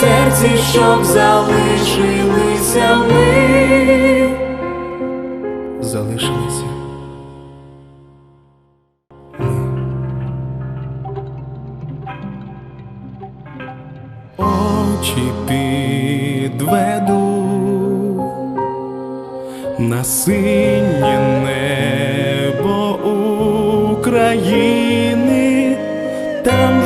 серці, щоб залишилися ми, залишилися. Очі підведу на синє небо України там.